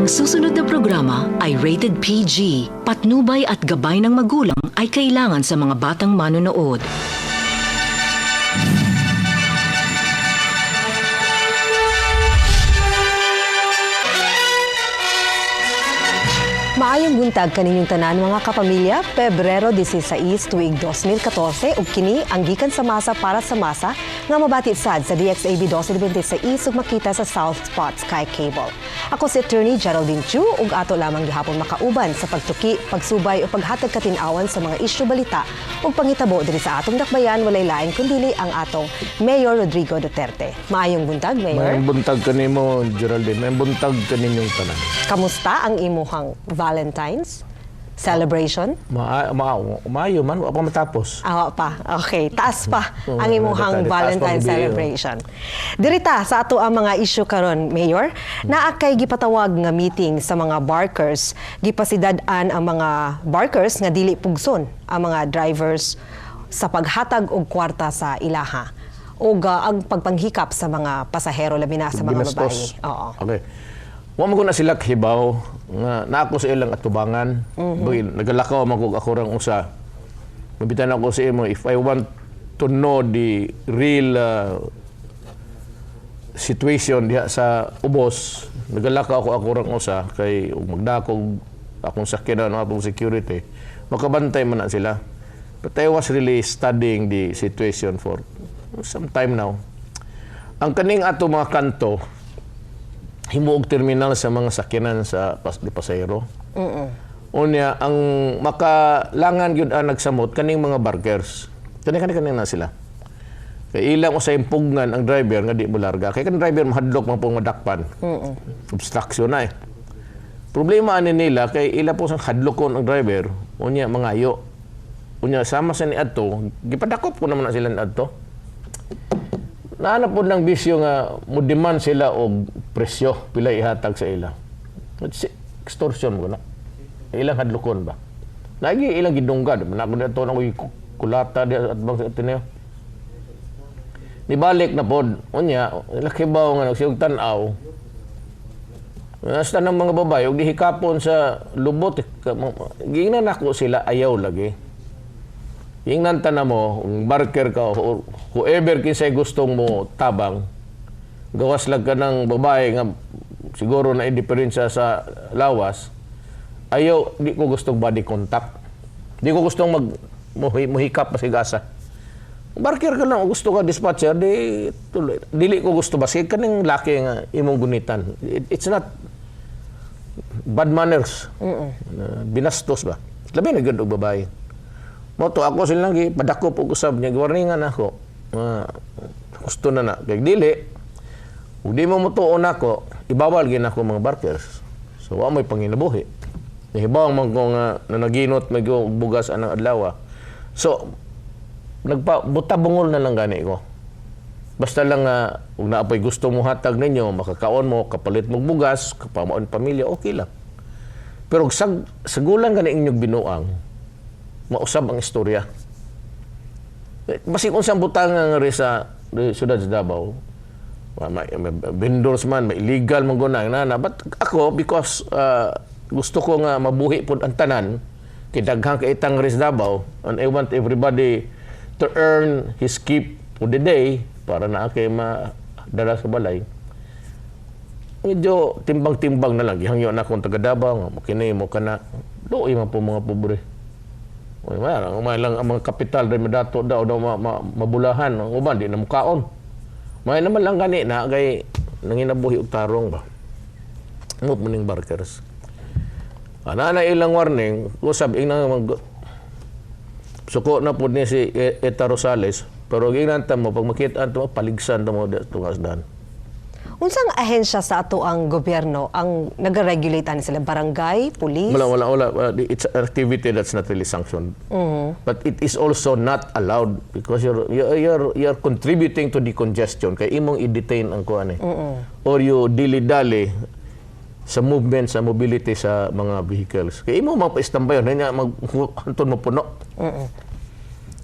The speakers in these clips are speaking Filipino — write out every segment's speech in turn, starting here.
Ang susunod na programa ay rated PG. Patnubay at gabay ng magulang ay kailangan sa mga batang manonood. Maayong buntag kaninyong tanan mga kapamilya, Pebrero 16 tuig 2014 ug kini ang gikan sa masa para sa masa nga mabati sad sa DXAB 1226 ug makita sa South Spot Sky Cable. Ako si Attorney Geraldine Chu ug ato lamang gihapon makauban sa pagtuki, pagsubay o paghatag katin-awan sa mga isyu balita ug pangitabo diri sa atong dakbayan walay lain kundi ang atong Mayor Rodrigo Duterte. Maayong buntag, Mayor. May buntag ka nimo, Geraldine. May buntag ka ninyong tanan. Kamusta ang imuhang Valentine's celebration? Ma ma maayo man, wa pa matapos. Awa pa. Okay. Taas pa ang imuhang Valentine biyo. celebration. Dirita sa ato ang mga issue karon, Mayor, naa kay gipatawag nga meeting sa mga barkers, gipasidad-an ang mga barkers nga dili pugson ang mga drivers sa paghatag og kwarta sa ilaha o ang pagpanghikap sa mga pasahero labi na sa mga babae. Ginastos. Oo. Okay. Wa mo ko na sila hibaw nga naako sa ilang atubangan. Mm nagalakaw man ko ako rang usa. Mabitan ako sa imo if I want to know the real uh, situation diha sa ubos, nagalakaw ako ako rang usa kay magdakog akong sakyanan ng atong security. Makabantay man na sila. But I was really studying the situation for some time now. Ang kaning ato mga kanto, himuog terminal sa mga sakyanan sa pas di pasahero. Unya ang makalangan gyud ang nagsamot kaning mga barkers. Kani kani kani na sila. Kay ilang usay impugnan ang driver nga di mo larga. Kay kan driver mahadlok man pong madakpan. Obstruction na eh. Problema ani nila kay ila po sang hadlokon ang driver unya mangayo. Unya sama sa ni adto, gipadakop ko naman na sila ni adto. Naana po ng bisyo nga mo demand sila og presyo pila ihatag sa ila. It's extortion mo na. Ilang hadlokon ba? Lagi ilang gidunggad. Manako na ito ng kulata di at bang sa tineo. Nibalik na pod. Unya, lakibaw nga nagsiyog tanaw. Nasta ng mga babae, og dihikapon sa lubot. Gingnan ako sila ayaw lagi. Ingnan na mo, kung barker ka, or whoever kinsay gustong mo tabang, gawas lang ka ng babae nga siguro na indiferensya sa lawas, ayaw, di ko gustong body contact. Di ko gustong mag muhi, muhikap masigasa. Barker ka lang, gusto ka dispatcher, di tuloy. Dili ko gusto basig kaning laki nga imong gunitan. It- it's not bad manners. Uh, binastos ba? Labi na gud og babae. Moto ako silang gi padakop og usab niya warningan ako. Uh, gusto na na kay dili. Ug di mo mutuon ako, ibawal gid ako mga barkers. So wa may panginabuhi. Nahibaw man ko nga nanaginot may ko bugas anang adlaw. So nagpa buta bungol na lang gani ko. Basta lang nga ug naapoy gusto mo hatag ninyo, makakaon mo, kapalit mo bugas, kapamaon pamilya, okay lang. Pero sag sagulan gani inyong binuang, mausab ang istorya. Basig unsang butang nga ri sa siyudad sa Davao, may, may vendors man, may illegal man gunang na But ako, because uh, gusto ko nga mabuhi po ang tanan, kay daghang kaitang ri sa Davao, and I want everybody to earn his keep for the day para na kay madala sa balay. Medyo timbang-timbang na lang. Gihangyo na akong taga Davao, kini mo ka na, doon man po mga pobre. Uy, mayroon, umay lang ang mga kapital rin madato daw daw ma, ma, mabulahan ang uban di na mukaon. May naman lang gani na kay nanginabuhi og tarong ba. Mo muning barkers. Ana na ilang warning, usab ing nang mag suko na pud ni si E- Eta Rosales, pero ginanta mo pag makita to paligsan mo tungas dan. Unsang ahensya sa ato ang gobyerno ang nag-regulate ani sila barangay, police? Wala, wala, wala. Uh, It's an activity that's not really sanctioned. But it is also not allowed because you're, you're, you're, you're contributing to the congestion. Kaya imong i-detain ang kuan eh. Or you dili-dali sa movement, sa mobility sa mga vehicles. Kaya imo mapa-standby yun. Hanya mag, hantun mo puno.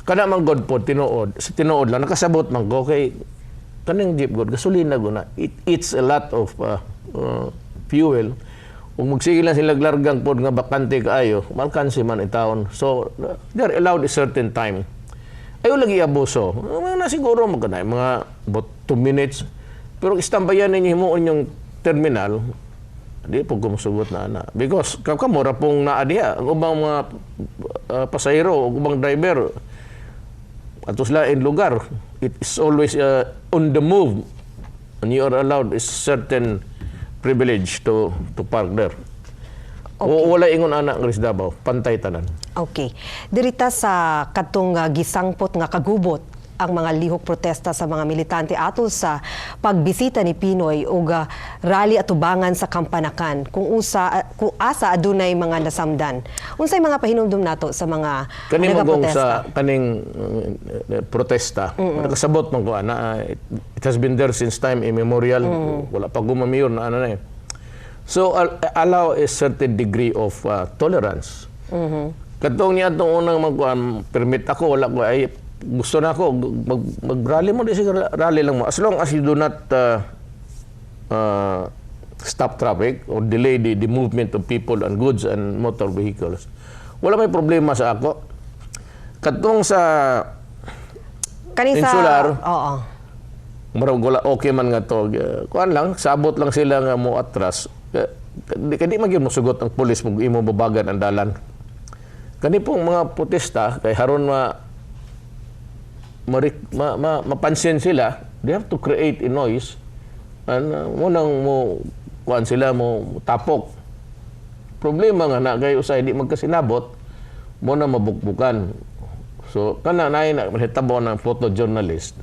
Kada man god po, tinuod. Sa tinuod lang, nakasabot man ko kay kanang jeep god, gasolina guna. It eats a lot of uh, uh, fuel. kung magsige lang sila largang pod nga bakante kaayo, malkansi man in town. So, they're allowed a certain time. Ayaw lagi abuso. Na siguro magkana, mga about 2 minutes. Pero istambayan ninyo mo yung terminal, di po kumusugot na ana. Because kakamura pong naadiha. Ang ubang mga uh, pasahero, ang ubang driver, ato sila in lugar. It is always uh, on the move. And you are allowed a certain privilege to to park there. O, wala ingon anak ng Davao, pantay tanan. Okay. Dirita sa katong ah, gisangpot nga kagubot ang mga lihok protesta sa mga militante atol sa pagbisita ni Pinoy ug ah, rally atubangan sa Kampanakan kung usa ah, kung asa adunay mga nasamdan. Unsay mga pahinumdum nato sa mga Kani magong nagaprotesta? sa kaning uh, protesta. Nakasabot man ko ana it, it has been there since time immemorial. Wala pa gumamiyor na ano na eh. So al- allow a certain degree of uh, tolerance. Katong niya itong unang magkuhan, permit ako, wala ko, ay gusto na ako, mag, mag-rally mo, di sige rally lang mo. As long as you do not uh, uh, stop traffic or delay the, the movement of people and goods and motor vehicles. Wala may problema sa ako. Katong sa Kani sa Insular. Oo. marag wala okay man nga to. Kuan lang, sabot lang sila nga mo atras. Kadi kadi man gyud mo sugot ang pulis mo imo babagan ang dalan. Kani pong mga protesta kay haron ma marik, ma, ma, mapansin sila, they have to create a noise. And uh, mo nang mo kuan sila mo tapok. Problema nga na kay usay di magkasinabot mo na mabukbukan. So kana nay na mahitabo ng photojournalist.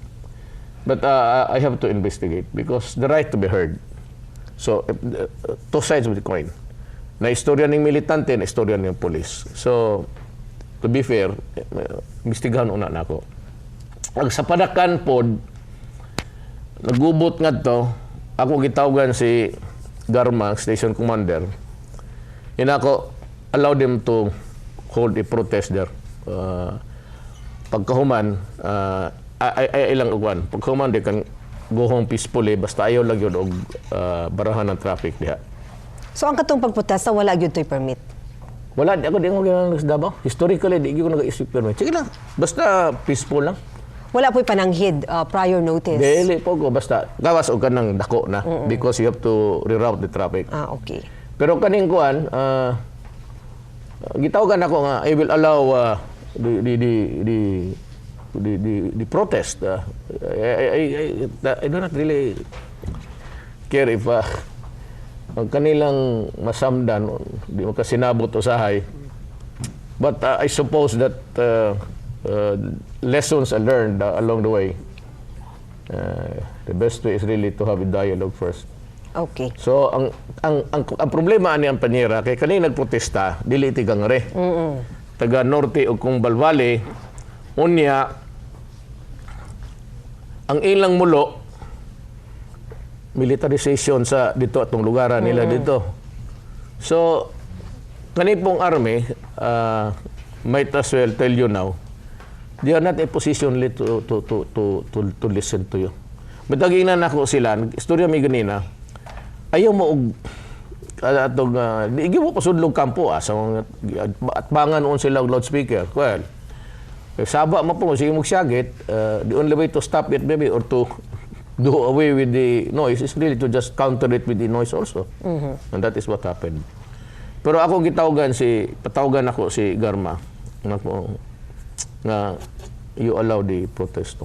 But uh, I have to investigate because the right to be heard. So, uh, two sides of the coin. Na istorya ng militante, na istorya ng polis. So, to be fair, uh, imbestigahan una na ako. Ang sa padakan pod, nagubot nga to, ako gitawagan si Garma, station commander. Yun ako, allow them to hold a protest there. Uh, pagkahuman, uh, ay, ay, ay lang ugwan. Pagkahuman, they can go home peacefully, basta ayaw lang yun og uh, barahan ng traffic diha. So ang katong pagprotesta wala gyud toy permit. Wala, di ako di ako ginagawa sa Davao. Historically, di ko nag-isip permit. Sige lang, basta peaceful lang. Wala po'y pananghid uh, prior notice. Dili po ko, basta gawas o ka ng dako na because you have to reroute the traffic. Ah, okay. Pero kaning kuan, uh, gitawagan ako nga I will allow uh, the, the, the, the, the, the, the protest. Uh, I, I, I, I, I do not really care if uh, ang kanilang masamdan, di mo kasinabot usahay. But uh, I suppose that uh, uh, lessons are learned uh, along the way. Uh, the best way is really to have a dialogue first. Okay. So ang ang ang, ang problema ani ang panyera kay kani nagprotesta dili iti gangre. Taga norte ug kung Balvale unya ang ilang mulo militarization sa dito atong lugaran nila dito. So kani pong army uh, might as well tell you now they are not in position to to to to to, to listen to you. Mataginan nako sila, istorya mi ganina. Ayaw mo og uh, atong uh, di gyud mo pasudlog kampo ah, sa mga at bangan on sila og loudspeaker. Well, eh, saba mo po sige mo syagit, uh, the only way to stop it maybe or to do away with the noise is really to just counter it with the noise also. And that is what happened. Pero ako gitawagan si patawagan ako si Garma nga nga you allow the protest.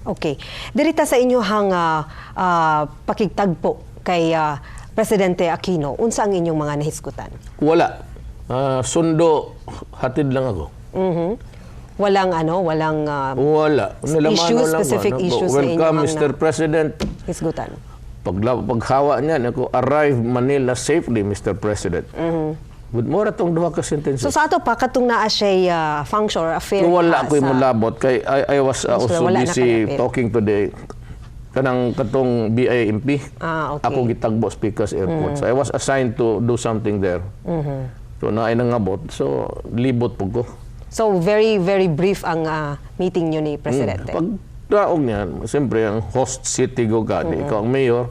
Okay. Dirita sa inyo hang ah, ah, pakigtagpo kay ah, Presidente Aquino, unsa ang inyong mga nahisgutan? Wala. Ah, sundo hatid lang ako. Mhm. Walang ano, walang ah, Wala. Nilamano Issues, lang specific ba? issues na Welcome, inyong Mr. na- President. hisgutan. Pagla, paghawa niya, ako, arrive Manila safely, Mr. President. With more atong duha ka sentences. So sa ato pa katong naa siya ah, function or affair So, wala ko sa- mulabot kay I, I was uh, also busy talking to the kanang katong BIMP. Ah, okay. Ako gitagbo speakers airport. So I was assigned to do something there. So na ay nangabot. So libot po ko. So very very brief ang ah, meeting niyo ni Presidente. Pag daog niyan, siyempre ang host city go ka, di ikaw ang mayor,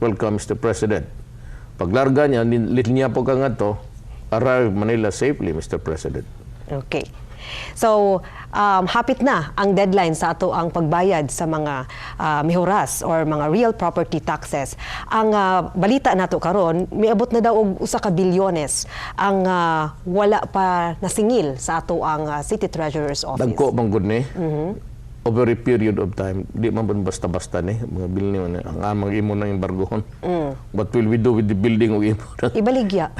welcome Mr. President. Paglarga niya, linya po ka nga to, arrive Manila safely, Mr. President. Okay. So, um, hapit na ang deadline sa ato ang pagbayad sa mga ah, mihuras or mga real property taxes. Ang ah, balita nato karon, miabot na daw og usa ka bilyones ang ah, wala pa nasingil sa ato ang ah, City Treasurer's Office. Dagko bang good ni? Over a period of time, di man man basta-basta ni mga bill ni ang amang imo nang embargohon. What will we do with the building o imo? Ibaligya.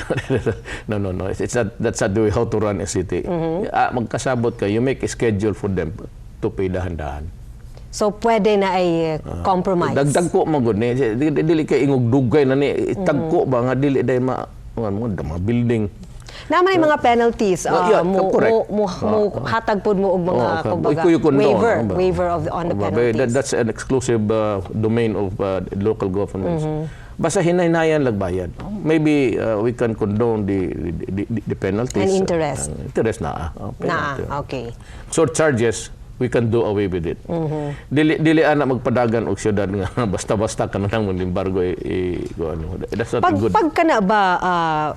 no, no, no. It's, not, that's not the way how to run a city. Ah, magkasabot ka, you make a schedule for them to pay dahan-dahan. So, pwede na ay eh, compromise. Dagdag ko mo gud ni. Di- di- Dili kay ingog dugay na ni. Tagko ba nga dili day ma mga, mga building. Naman yung mga penalties, Oh, uh, yeah, mo, mo, mo, mo hatag po mo og mga Oh, kumbaga, ko no, waiver, waiver of the, on the Aba, penalties. that- that's an exclusive uh, domain of uh, local governments. Mm-hmm. Basta hinaynayan lagbayad. Maybe uh, we can condone the the, the, the penalties. And interest. Uh, interest na. Uh, na, okay. So charges, we can do away with it. Mm-hmm. Dili dili ana magpadagan og syudad nga basta-basta ka na lang mo embargo i, i go ano. That's not Pag, good. pag ka na ba ah,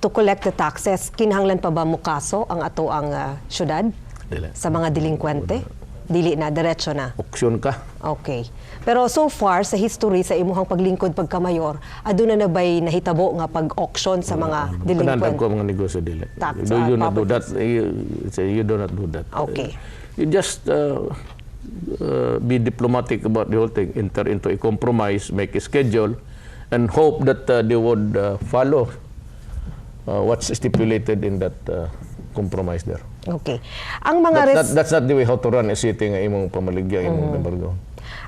to collect the taxes, kinahanglan pa ba mukaso ang ato ang ah, syudad Dili. sa mga delinkwente? Dili na, diretso na. Auction ka. Okay. Pero so far, sa history, sa imuhang paglingkod pagkamayor, aduna na ba'y nahitabo nga pag-auction sa mga Kanandang delinkwent? ko mga negosyo dili. Tax, you, uh, you not do that. You, you do not do that. Okay. You just uh, uh, be diplomatic about the whole thing. Enter into a compromise, make a schedule, and hope that uh, they would uh, follow uh, what's stipulated in that uh, compromise there. Okay. Ang mga That, that, that's not the way how to run a city nga imong pamaligya, imong Mm-hmm. embargo.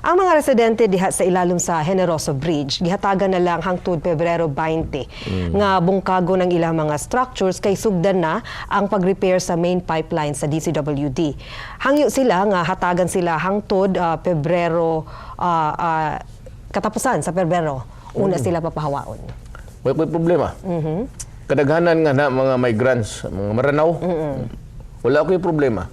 Ang mga residente diha sa ilalom sa Generoso Bridge, gihatagan na lang hangtod Pebrero 20 nga bungkago ng ilang mga structures kay sugdan na ang pag-repair sa main pipeline sa DCWD. Hangyo sila nga hatagan sila hangtod ah, Pebrero ah, ah, katapusan sa Pebrero. Una sila papahawaon. May, may problema. Kadaghanan nga na mga migrants, mga maranaw. Wala ko yung problema.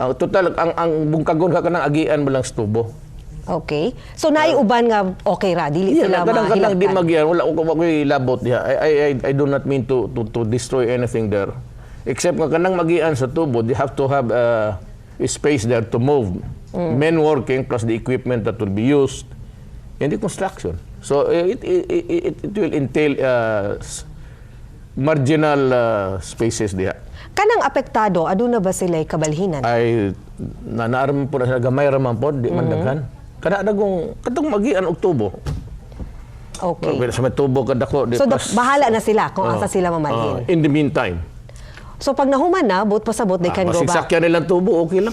Ang total ang ang bungkagon ka kanang agian mo lang sa tubo. Okay? So naiuban nga okay ra dili Yeah, sila kadang kadang di magian wala ko ko labot diha. I, I I I do not mean to to to destroy anything there. Except nga kanang magian sa tubo, they have to have uh, a space there to move. Men working plus the equipment that will be used in the construction. So it it, it, it, it will entail uh, marginal uh, spaces diha. Kanang apektado aduna ba sila kabalhinan? ay nanaaram po na sila gamay raman po di man daghan kada dagong katong magian og tubo Okay. Pero sa may tubo kada ko di So da- bahala na sila kung Oh, asa sila oh, mamalhin. in the meantime So pag nahuman na, boot pa sa boot, they can ah, go basig back. sakyan nilang tubo okay lang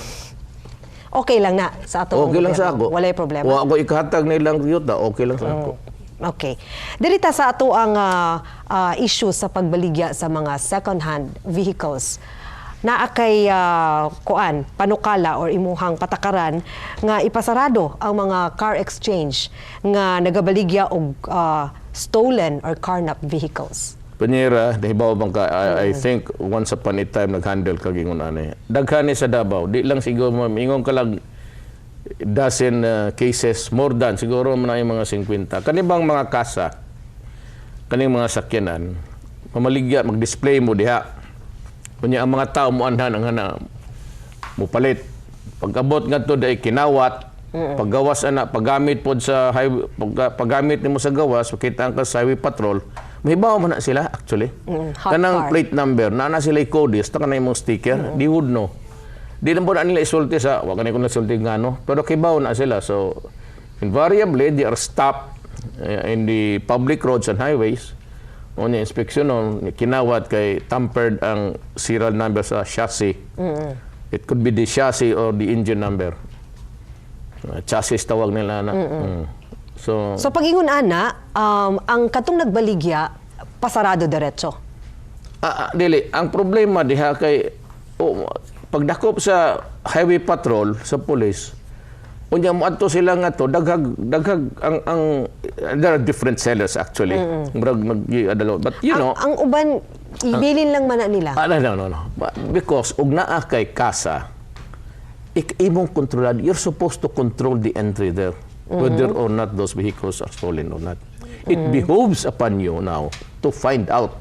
Okay lang na sa ato. okay lang sa ako Wala problema. wa ako ikahatag nilang yuta okay lang sa ako Okay. Dirita sa ato ang ah, ah, issue sa pagbaligya sa mga second-hand vehicles. Naa kay ah, kuan, panukala or imuhang patakaran nga ipasarado ang mga car exchange nga nagabaligya og ah, stolen or carnap vehicles. Panyera, nahibaw bang ka, I, I think once upon a time nag-handle ka gingon ani. Daghan ni sa Davao, di lang siguro ingon ka lang dozen uh, cases, more than siguro man yung mga 50. Kanibang mga kasa, kaning mga sakyanan, mamaligya, mag-display mo diha. Kunya ang mga tao mo anhan ang hana mo palit. Pag-abot nga to dai kinawat, paggawas ana paggamit pod sa highway, pag, paggamit nimo sa gawas, makita ka sa highway patrol, mahibaw man na sila actually. Mm, Kanang car. plate number, na na sila i-code, ta kanang imong sticker, they would know. Di lang po na nila isulti sa, wag kanay ko nasulti nga no, pero kibaw na sila. So, invariably, they are stopped uh, in the public roads and highways. O niya, inspeksyon nun, kinawat kay tampered ang serial number sa chassis. It could be the chassis or the engine number. Uh, chassis tawag nila na. Mm. So, So pag-ingon ana, um, ang katong nagbaligya pasarado diretso. Ah, ah, dili, ang problema diha kay oh, pagdakop sa highway patrol sa police, unya mo adto sila nga to daghag daghag ang ang there are different sellers actually. Murag nag adalo. But you know, ang, ang uban ibilin lang man nila. ah, no, no, no, no. But Because ug naa kay kasa, ik imong kontrolad, you're supposed to control the entry there, whether or not those vehicles are stolen or not. It behoves upon you now to find out.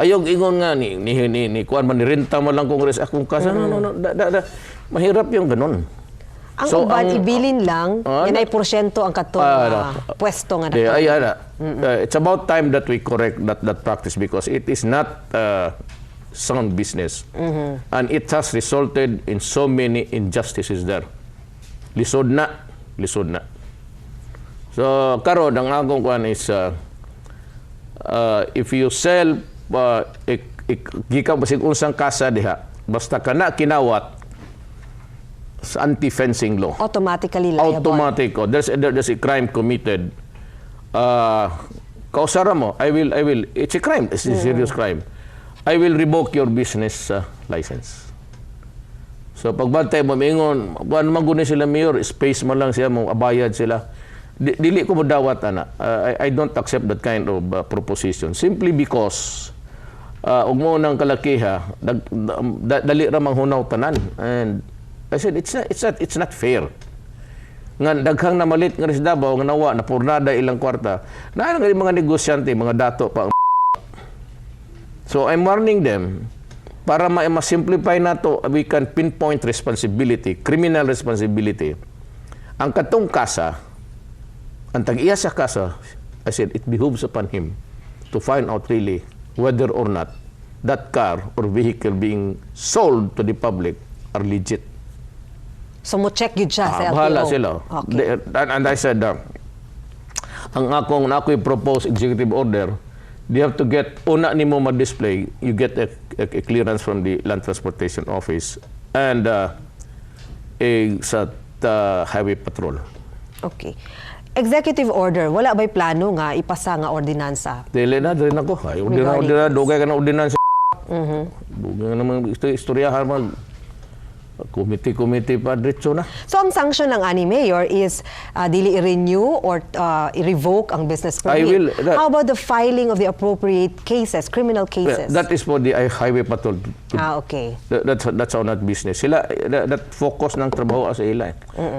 Ayog ingon nga ni ni ni, ni kuan man ni renta mo lang kongres akong kasa. No, no, no. Da, da, da. Mahirap yung ganun. Ang So, uban, ang- ibilin lang, Ah, yan ay porsyento ang katong Ah, ah, no. pwesto nga Di, nato. ay, ana. Uh, it's about time that we correct that that practice because it is not uh, sound business. And it has resulted in so many injustices there. Lisod na, lisod na. So, karon ang akong kuan is uh, uh, if you sell uh, ik, ik, gikan basig unsang kasa diha basta kana kinawat sa anti-fencing law. Automatically liable. automatic oh, there's there- there's a crime committed. Uh kausara mo I will I will it's a crime. It's a serious crime. I will revoke your business uh, license. So pagbantay mo mingon buwan man guni sila mayor space man lang siya mo abayad sila. Di- dili ko mo dawat ana. Uh, I, I don't accept that kind of uh, proposition. Simply because uh, ug mo nang kalakiha dag, dali ra manghunaw tanan. And I said it's not, it's not it's not fair nga daghang namalit nga ris Davao nga nawa na purnada ilang kwarta na nga mga negosyante mga dato pa So I'm warning them para ma- ma-simplify na to, we can pinpoint responsibility, criminal responsibility. Ang katong kasa, ang tag-iya sa kasa, I said, it behooves upon him to find out really whether or not that car or vehicle being sold to the public are legit. So mo check yun siya sa Ah, LTO. bahala sila. Okay. They- and, and I said, uh, ang akong na ako'y propose executive order, they have to get, una ni mo ma-display, you get a, a, a clearance from the Land Transportation Office and uh, a, sa uh, Highway Patrol. Okay. Executive order, wala ba'y plano nga ipasa nga ordinansa? Dili na, dili na ko. Ay, ordina, Regarding ordina, dugay ka na ordinansa. Dugay ka naman, istorya, istoryahan man. Committee-committee pa, diretso na. So ang sanction ng ani mayor is uh, dili i-renew or uh, i-revoke ang business permit. I will- that- How about the filing of the appropriate cases, criminal cases? That is for the Highway Patrol ah, okay. That, that's that's how not business. Sila that, that focus ng trabaho sa ila. eh.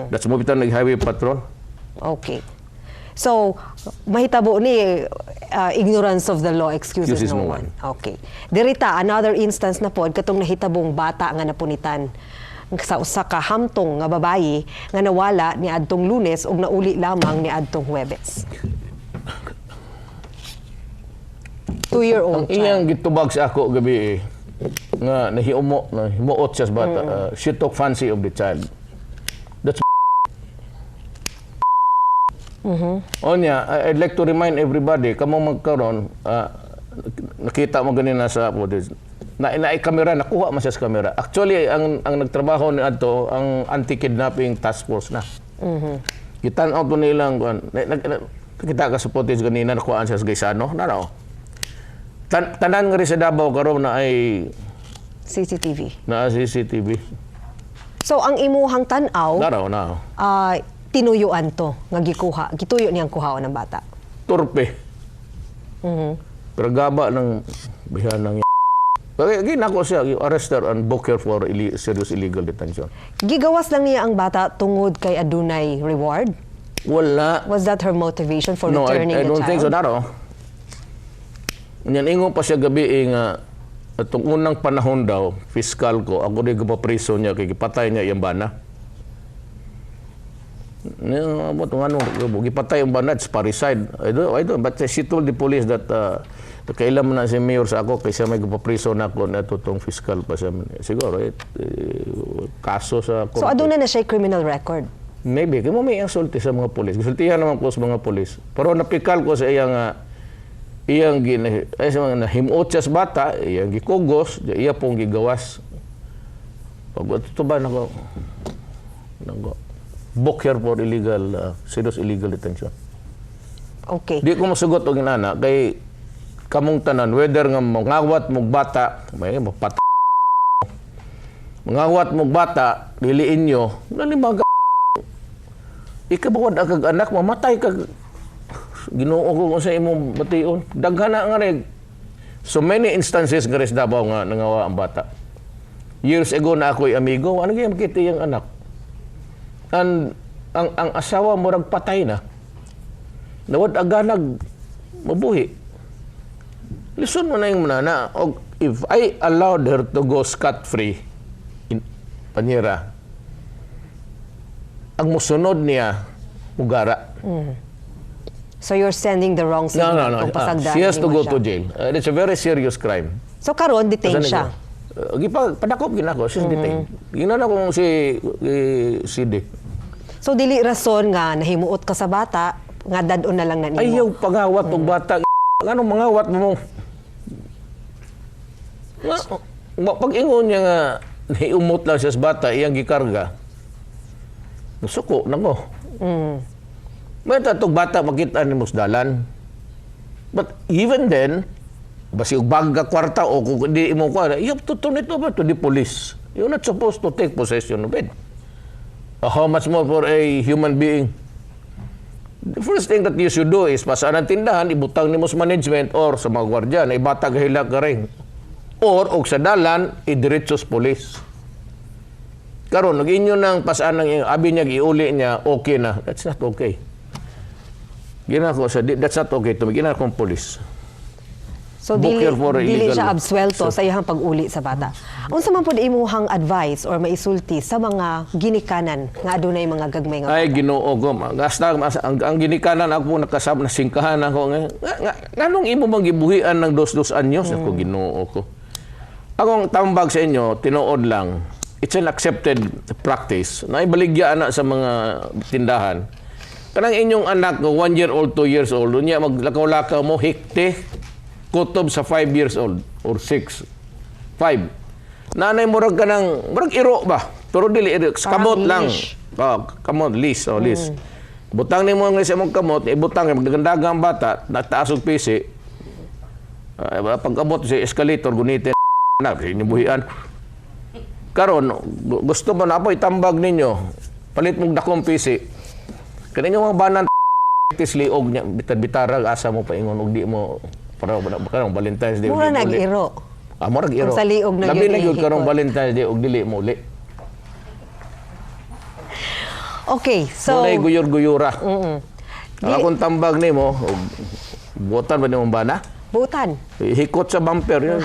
That's mo bitan nag-highway patrol. Okay. So, mahitabo ni uh, ignorance of the law excuses, Excuses no no one. Okay. Dirita, another instance na pod, katong nahitabong bata nga napunitan sa usa ka hamtong nga babayi nga nawala ni adtong Lunes ug nauli lamang ni adtong Huwebes. Two-year-old child. iyang gitubag sa ako gabi eh, nga nahiumo na himuot siya sa bata. uh, she took fancy of the child. That's Onya, I- I'd like to remind everybody, kamong magkaroon, ah, nakita mo ganina sa footage, na na kamera nakuha man siya sa kamera. Actually ang ang nagtrabaho ni adto ang anti-kidnapping task force na. Gitan-out ko nilang kuan. na- na- na- Kita ka sa footage ganina nakuhaan siya sa Gaisano. Naro. Tan tanan nga rin sa Davao karon na ay CCTV. na CCTV. So, ang imuhang tanaw, na. ah, tinuyuan to nga gikuha. Gituyo niyang kuhaon ng bata. Turpe. Pero gaba ng bihanang y- Kaya ginako siya, arrest her and book her for illi- serious illegal detention. Gigawas lang niya ang bata tungod kay adunay reward. Wala. Was that her motivation for No, I, returning I the don't child? think so. Naro. Yan, ingon pa siya gabi eh, nga atong unang panahon daw, fiscal ko, ako di ko pa priso niya, kay gipatay niya yung bana. Mo itong ano, gipatay yung bana, it's parricide. I don't, I don't, but she told the police that uh, kailan mo na si mayor sa ako, kaysa may gipapriso na ako na itong fiscal pa siya. Siguro, eh, eh, kaso sa So korte. aduna na siya criminal record. Maybe, kaya mo may insulti sa mga polis. Gisultihan naman ko sa mga polis. Pero napikal ko sa iyang uh, iyang gina, ay sa mga siya sa bata, iyang gikugos, iya pong gigawas. Pag ito ba nako nako book here for illegal uh, serious illegal detention. Okay. Di ko masugot og inana kay kamong tanan whether nga mangawat mong bata, may mapat mangawat mong bata diliin nyo nalimaga ikabawad ang anak mamatay kag Ginoo ko sa imong bation daghan na nga reg so many instances nga res Davao nga nangawa ang bata. Years ago na ako'y amigo. Ano gyud kita yung anak and ang ang asawa mo rag patay na nawad aganag mabuhi. Listen mo na yung manana. Og if I allowed her to go scot-free in Panira, ang musunod niya, ugara. So you're sending the wrong No, signal no, no. kung Ah, she has to go siya. to jail. Uh, it's a very serious crime. So karon detain siya. Uh, gipa, padakop ginako, she's detained. Ginana kong si, si Sidi. So dili rason nga nahimuot ka sa bata nga dadon na lang na nimo. Ayaw pangawat og bata. Ano mangawat mo mo? Nga, pag ingon niya nga niumot lang siya sa bata, iyang gikarga. Suko na ko. Mm. May tatong bata makita ni musdalan. But even then, basi og bagga kwarta o kung di mo kwa, you have to turn it over to the police. You're not supposed to take possession of it. Uh, how much more for a human being? The first thing that you should do is pasaan ang tindahan, ibutang ni mo sa management or sa mga gwardyan, ibatag hila ka rin. Or, og sa dalan, idiretso sa police. Karon, nag inyo nang pasaan ng abi niya, iuli niya, okay na. That's not okay. Gina ko sa, that's not okay to me. Gina kong police. So Book dili, for dili illegal- siya absuelto sa iyang pag-uli sa bata. Unsa man pud imuhang advice or maisulti sa mga ginikanan nga adunay mga gagmay nga Ay, ginoo ko. Gasta, ang, ang ginikanan ako, nakasab, nasingkahan ako. Nga, nga, nga, nganong imo bang gibuhian ng dos-dos anyos? Ako, ginoo ko. Akong tambag sa inyo, tinuod lang, it's an accepted practice na ibaligya na sa mga tindahan. Kanang inyong anak, one year old, two years old, unya maglakaw-lakaw mo, hikte, kutob sa five years old or six. Five. Nanay mo rag ka ng, murag iro ba? Pero dili, iro, kamot lang. Oh, kamot, leash, oh, leash. Butang ni mo nga sa mong kamot, ibutang, magdagandaga ang bata, nagtaas og pisi, uh, pag abot sa escalator, gunitin na, inubuhian. Karon, gu- gusto mo na po itambag ninyo, palit mong dakong pisi, kaninyo mga banan tis liog niya bitad-bitarag asa mo paingon og di mo para karong Valentine's Day Mura mo nag-iro. Ah, murag iro. Kung sa liog na Labi yun na gyud karong. Valentine's Day og dili mo uli. Okay, So, Munay guyur-guyura. Mm Akong tambag nimo og buotan ba nimong bana? butan. Hikot sa bumper yun.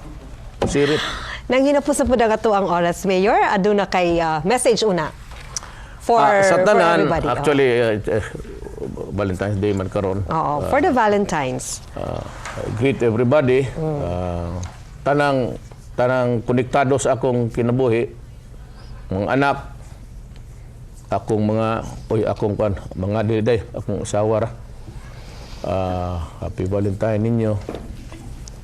Sirit. Nang hinapos sa pud ang ato ang oras mayor, aduna kay ah, message una. For, Ah, sa for tanan, everybody. oh. actually, uh, uh, Valentine's Day man karon. Oo, for the Valentines. uh, greet everybody. Uh, tanang tanang konektado sa akong kinabuhi. Mga anak, akong mga oy akong kan mga diday, akong asawa ra. Uh, happy Valentine ninyo.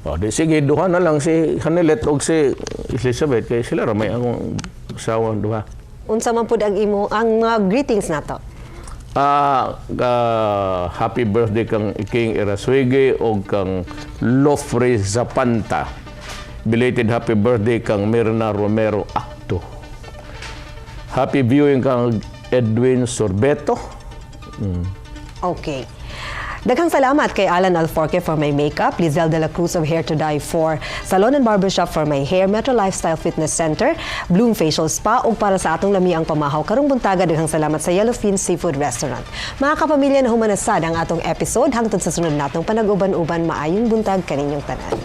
Oh, di sige duha na lang si Hanelet og si Elizabeth kay sila ra may akong asawa duha. Unsa man pud ang imo ang mga greetings nato. Ah, ah, happy birthday kang King Eraswege o kang Lofre Zapanta. Belated happy birthday kang Mirna Romero Acto. Happy viewing kang Edwin Sorbeto. Okay. Daghang salamat kay Alan Alforque for my makeup, Lizelle de la Cruz of Hair to Die for Salon and Barbershop for my hair, Metro Lifestyle Fitness Center, Bloom Facial Spa ug para sa atong lami ang pamahaw karong buntaga daghang salamat sa Yellowfin Seafood Restaurant. Mga kapamilya na humanasad ang atong episode hangtod sa sunod natong panag-uban-uban maayong buntag kaninyong tanan.